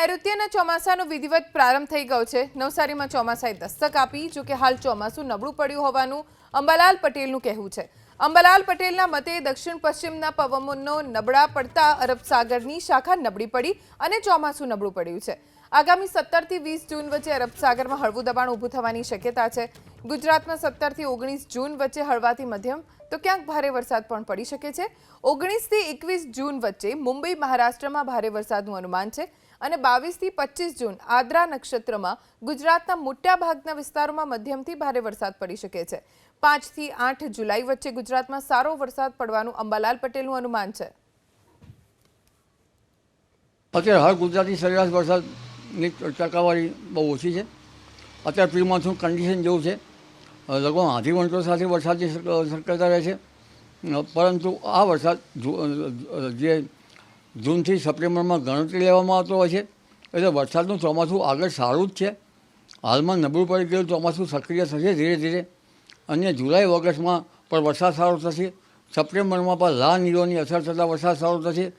નૈઋત્યના ચોમાસાનો વિધિવત પ્રારંભ થઈ ગયો છે. નવસારીમાં ચોમાસાએ દસ્તક આપી, જો કે હાલ ચોમાસું નબળું પડ્યું હોવાનું અંબાલાલ પટેલનું કહેવું છે. અંબાલાલ પટેલના મતે દક્ષિણ પશ્ચિમના પવનનો નબળા પડતા અરબ સાગરની શાખા નબળી પડી અને ચોમાસું નબળું પડ્યું છે. આગામી સત્તરથી વીસ જૂન વચ્ચે અરબ સાગરમાં હળવું દબાણ ઊભું થવાની શક્યતા છે. ગુજરાતમાં સત્તરથી ઓગણીસ જૂન વચ્ચે હળવાથી મધ્યમ તો ક્યાંક ભારે વરસાદ પણ પડી શકે છે. ઓગણીસથી એકવીસ જૂન વચ્ચે મુંબઈ, મહારાષ્ટ્રમાં ભારે વરસાદનું અનુમાન છે અને બાવીસથી પચીસ જૂન આદ્રા નક્ષત્રમાં ગુજરાતના મોટા ભાગના વિસ્તારોમાં મધ્યમથી ભારે વરસાદ પડી શકે છે. પાંચથી આઠ જુલાઈ વચ્ચે ગુજરાતમાં સારો વરસાદ પડવાનું અંબાલાલ પટેલનું અનુમાન છે. અત્યારે હાલ ગુજરાતની સરેરાશ વરસાદની ટકાવારી બહુ ઓછી છે. અત્યારે પ્રી મોન્સૂન કન્ડિશન જેવું છે? લગભગ આધી વંટો સાથે વરસાદની શક- શક્યતા રહે છે. પરંતુ આ વરસાદ જે જૂનથી સપ્ટેમ્બરમાં ગણતરી લેવામાં આવતો હોય છે, એટલે વરસાદનું ચોમાસું આગળ સારું જ છે. હાલમાં નબળું પડી ગયેલું ચોમાસું સક્રિય થશે ધીરે ધીરે. અને જુલાઈ, ઓગસ્ટમાં પણ વરસાદ સારો થશે. સપ્ટેમ્બરમાં પણ લા નીરોની અસર થતાં વરસાદ સારો થશે.